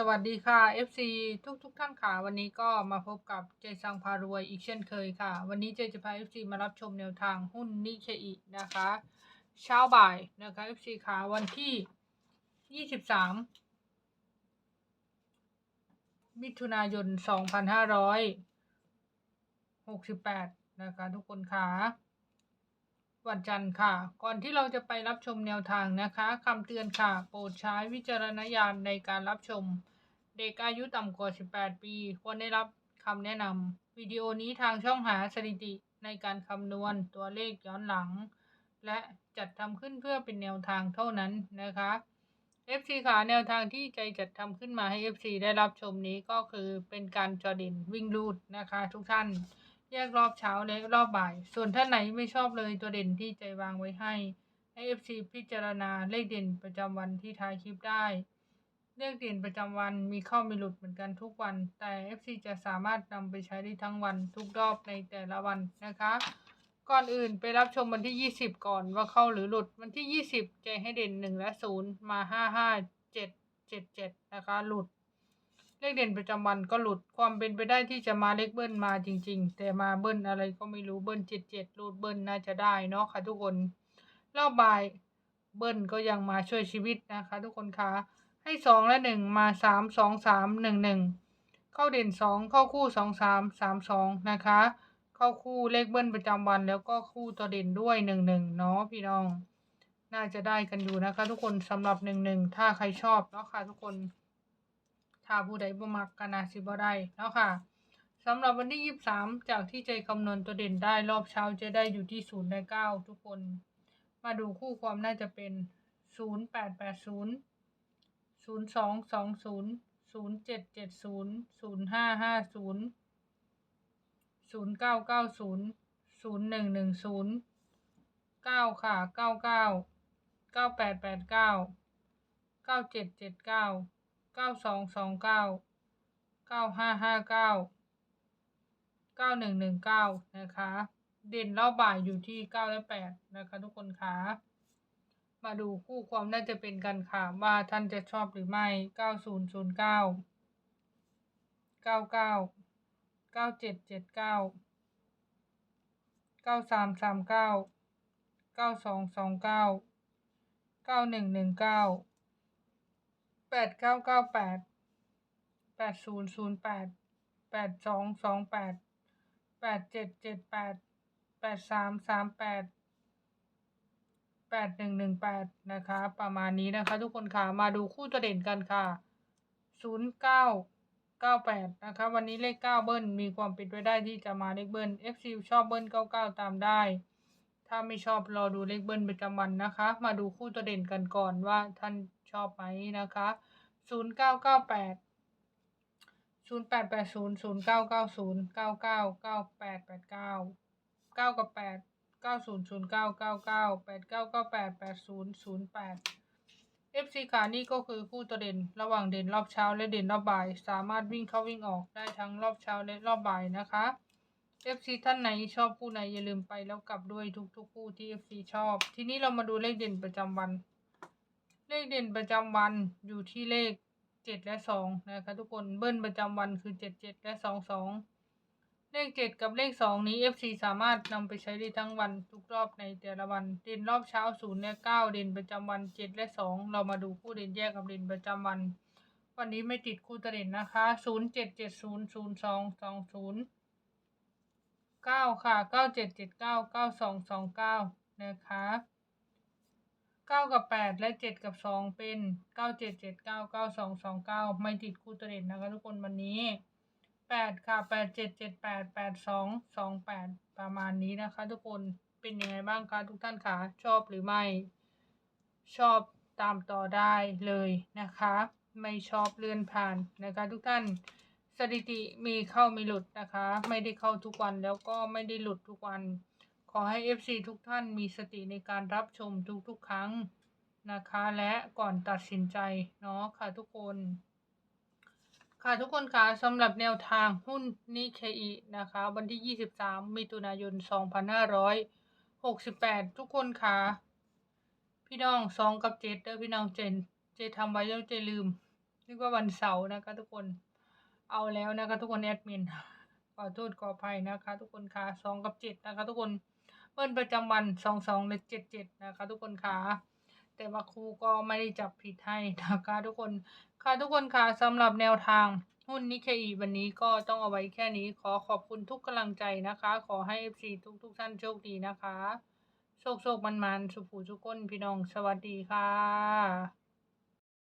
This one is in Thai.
สวัสดีค่ะ FC ทุกทุกๆท่านค่ะ วันนี้ก็มาพบกับเจสังพารวยอีกเช่นเคยค่ะ วันนี้เจจะพา FC มารับชมแนวทางหุ้นนิเคอินะคะ เช้าบ่ายนะคะ FC ค่ะวันที่ 23 มิถุนายน 2568 นะคะทุกคนค่ะ วันจันทร์ค่ะ ก่อนที่เราจะไปรับชมแนวทางนะคะคำเตือนค่ะ โปรดใช้วิจารณญาณในการรับชม เด็กอายุต่ำกว่า 18 ปีควรได้รับคำแนะนำวิดีโอนี้ทางช่องหาสถิติในการคำนวณตัวเลขย้อนหลัง และจัดทำขึ้นเพื่อเป็นแนวทางเท่านั้นนะคะ FC ค่ะแนวทางที่ใจจัดทำขึ้นมาให้ FC ได้รับชมนี้ก็คือเป็นการจอดินวิ่งรูดนะคะ ทุกท่าน แยกรอบเช้าและรอบบ่าย ส่วนท่านไหนไม่ชอบเลยตัวเด่นที่ใจวางไว้ให้ให้ FC พิจารณาเลขเด่นประจำวันที่ท้ายคลิปได้ เลขเด่นประจำวันมีเข้ามีหลุดเหมือนกันทุกวัน แต่ FC จะสามารถนำไปใช้ได้ทั้งวันทุกรอบในแต่ละวันนะคะ ก่อนอื่นไปรับชมวันที่ 20 ก่อนว่าเข้าหรือหลุดวันที่ 20 ใจให้เด่น 1 และ 0 มา 55 7 7 7 นะคะหลุด เลขเด่นประจำวันก็หลุดความเป็นไปได้ที่จะมาเลขเบิ้ลมาจริง ๆ แต่มาเบิ้ลอะไรก็ไม่รู้เบิ้ล77รูดเบิ้ลน่าจะได้เนาะค่ะทุกคนรอบบ่ายเบิ้ลก็ยังมาช่วยชีวิตนะคะ ทุกคนคะให้สองและหนึ่งมาสามสองสามหนึ่งหนึ่งเข้าเด่นสองเข้าคู่สองสามสามสองนะคะ เข้าคู่เลขเบิ้ลประจำวันแล้วก็คู่ตัวเด่นด้วยหนึ่งหนึ่งเนาะพี่น้อง น่าจะได้กันอยู่นะคะ ทุกคนสำหรับหนึ่งหนึ่งถ้าใครชอบเนาะค่ะทุกคน ถ้าผู้ใดบ่มักก็น่าสิบ่ได้เนาะค่ะสำหรับวันที่ 23 จากที่ใจคำนวณตัวเด่นได้รอบเช้าจะได้อยู่ที่0และ9ทุกคน มาดูคู่ความน่าจะเป็น 0880 0220 0770 0550 0990 0110 9 ค่ะ 99 9889 9779 เก้าสองสองเก้าเก้าห้าห้าเก้าเก้าหนึ่งหนึ่งเก้านะคะ เด่นรอบบ่ายอยู่ที่เก้าและแปดนะคะทุกคนคะมาดูคู่ความน่าจะเป็นกันค่ะ ว่าท่านจะชอบหรือไม่เก้าศูนย์ศูนย์เก้าเก้าเก้าเก้าเจ็ดเจ็ดเก้าเก้าสามสามเก้าเก้าสองสองเก้าเก้าหนึ่งหนึ่งเก้า แปดเก้าเก้าแปดแปดศูนย์ศูนย์แปดแปดสองสองแปดแปดเจ็ดเจ็ดแปดแปดสามสามแปดแปดหนึ่งหนึ่งแปดนะคะ ประมาณนี้นะคะ ทุกคนค่ะมาดูคู่ตัวเด่นกันค่ะศูนย์เก้าเก้าแปดนะคะ วันนี้เลขเก้าเบิ้ลมีความเป็นไปได้ที่จะมาเลขเบิ้ล FC ชอบเบิ้ลเก้าเก้าตามได้ ถ้าไม่ชอบรอดูเลขเบิ้ลประจำวันนะคะ มาดูคู่ตัวเด่นกันก่อนว่าท่าน ชอบไหมนะคะศูนย์เก้าเก้าแปดศูนย์แปดแปดศูนย์ศูนย์เก้าเก้าศูนย์เก้าเก้าเก้าแปดแปดเก้าเก้ากับแปดเก้าศูนย์ศูนย์เก้าเก้าเก้าแปดเก้าเก้าแปดแปดศูนย์ศูนย์แปด FC ขานี่ก็คือคู่ตัวเด่นระหว่างเด่นรอบเช้าและเด่นรอบบ่าย สามารถวิ่งเข้าวิ่งออกได้ทั้งรอบเช้าและรอบบ่ายนะคะ FC ท่านไหนชอบคู่ไหนอย่าลืมไปแล้วกลับด้วยทุกๆคู่ที่ FC ชอบ ทีนี้เรามาดูเลขเด่นประจำวัน เลขเด่นประจำวันอยู่ที่เลขเจ็ดและสองนะคะทุกคนเบิ้ลประจำวันคือเจ็ดเจ็ดและสองสองเลขเจ็ดกับเลขสองนี้ FC สามารถนำไปใช้ได้ทั้งวันทุกรอบในแต่ละวัน เด่นรอบเช้าศูนย์และเก้าเด่นประจำวันเจ็ดและสองเรามาดูคู่เด่นแยกกับเด่นประจำวัน วันนี้ไม่ติดคู่ตเด่นนะคะศูนย์เจ็ดเจ็ดศูนย์ศูนย์สองสองศูนย์เก้าค่ะเก้าเจ็ดเจ็ดเก้าเก้าสองสองเก้านะคะ เก้ากับแปดและเจ็ดกับสองเป็นเก้าเจ็ดเจ็ดเก้าเก้าสองสองเก้าไม่ติดคู่ตัวเด่นนะคะทุกคนวันนี้แปดค่ะแปดเจ็ดเจ็ดแปดแปดสองสองแปดประมาณนี้นะคะ ทุกคนเป็นยังไงบ้างคะทุกท่านคะชอบหรือไม่ ชอบตามต่อได้เลยนะคะ ไม่ชอบเลื่อนผ่านนะคะ ทุกท่านสถิติมีเข้ามีหลุดนะคะ ไม่ได้เข้าทุกวันแล้วก็ไม่ได้หลุดทุกวัน ขอให้ FC ทุกท่านมีสติในการรับชมทุกๆครั้งนะคะ และก่อนตัดสินใจเนาะค่ะทุกคน ค่ะทุกคนคะสำหรับแนวทางหุ้นนิเคอีนะคะ วันที่ 23 มิถุนายน 2568 ทุกคนคะพี่น้อง2กับ7เด้อพี่น้องเจน เจทำไว้แล้วเจลืมนึกว่าวันเสาร์นะคะทุกคนเอาแล้วนะคะทุกคนแอดมินขอโทษขออภัยนะคะ ทุกคนค่ะสองกับเจ็ดนะคะ ทุกคน เบิ้ลประจำวันสองสองและเจ็ดเจ็ดนะคะ ทุกคนค่ะแต่ว่าครูก็ไม่ได้จับผิดให้นะคะทุกคนค่ะทุกคนค่ะสำหรับแนวทางหุ้นนิเคอีวันนี้ก็ต้องเอาไว้แค่นี้ขอขอบคุณทุกกำลังใจนะคะ ขอให้ FC ทุกทุกๆท่านโชคดีนะคะ โชคโชคมันมันๆสุขูสุก้นพี่น้องสวัสดีค่ะ